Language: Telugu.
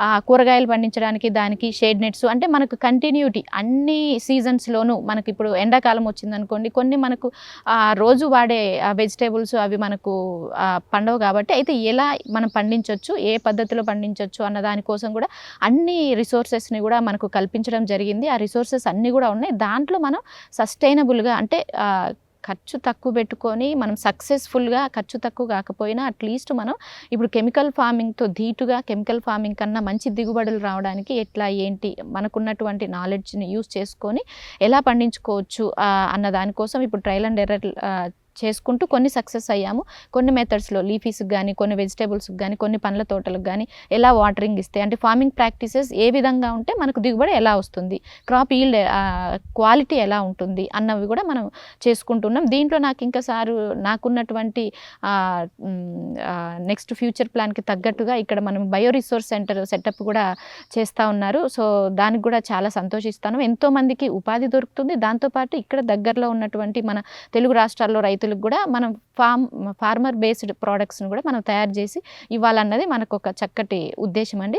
ఆ కూరగాయలు పండించడానికి దానికి షేడ్ నెట్స్ అంటే మనకు కంటిన్యూటీ అన్ని సీజన్స్లోనూ మనకి ఇప్పుడు ఎండాకాలం వచ్చిందనుకోండి కొన్ని మనకు ఆ, రోజు వాడే వెజిటేబుల్స్ అవి మనకు పండవు కాబట్టి అయితే ఎలా మనం పండించవచ్చు ఏ పద్ధతిలో పండించవచ్చు అన్న దానికోసం కూడా అన్ని రిసోర్సెస్ని కూడా మనకు కల్పించడం జరిగింది. ఆ రిసోర్సెస్ అన్నీ కూడా ఉన్నాయి. దాంట్లో మనం సస్టైనబుల్గా అంటే ఖర్చు తక్కువ పెట్టుకొని మనం సక్సెస్ఫుల్గా ఖర్చు తక్కువ కాకపోయినా అట్లీస్ట్ మనం ఇప్పుడు కెమికల్ ఫార్మింగ్తో ధీటుగా కెమికల్ ఫార్మింగ్ కన్నా మంచి దిగుబడులు రావడానికి ఎట్లా ఏంటి మనకున్నటువంటి నాలెడ్జ్ని యూస్ చేసుకొని ఎలా పండించుకోవచ్చు అన్న దానికోసం ఇప్పుడు ట్రయల్ అండ్ ఎర్రర్ చేసుకుంటూ కొన్ని సక్సెస్ అయ్యాము. కొన్ని మెథడ్స్లో లీఫీస్కి కానీ కొన్ని వెజిటేబుల్స్కి కానీ కొన్ని పండ్ల తోటలకు కానీ ఎలా వాటరింగ్ ఇస్తే అంటే ఫార్మింగ్ ప్రాక్టీసెస్ ఏ విధంగా ఉంటే మనకు దిగుబడి ఎలా వస్తుంది క్రాప్ ఈల్డ్ క్వాలిటీ ఎలా ఉంటుంది అన్నవి కూడా మనం చేసుకుంటున్నాం. దీంట్లో నాకు ఇంకా సారు నాకున్నటువంటి నెక్స్ట్ ఫ్యూచర్ ప్లాన్కి తగ్గట్టుగా ఇక్కడ మనం బయో రిసోర్స్ సెంటర్ సెటప్ కూడా చేస్తూ ఉన్నారు. సో దానికి కూడా చాలా సంతోషిస్తాను. ఎంతోమందికి ఉపాధి దొరుకుతుంది. దాంతోపాటు ఇక్కడ దగ్గరలో ఉన్నటువంటి మన తెలుగు రాష్ట్రాల్లో రైతులకు కూడా మనం ఫార్మ్ ఫార్మర్ బేస్డ్ ప్రోడక్ట్స్ని కూడా మనం తయారు చేసి ఇవ్వాలన్నది మనకు ఒక చక్కటి ఉద్దేశం అండి.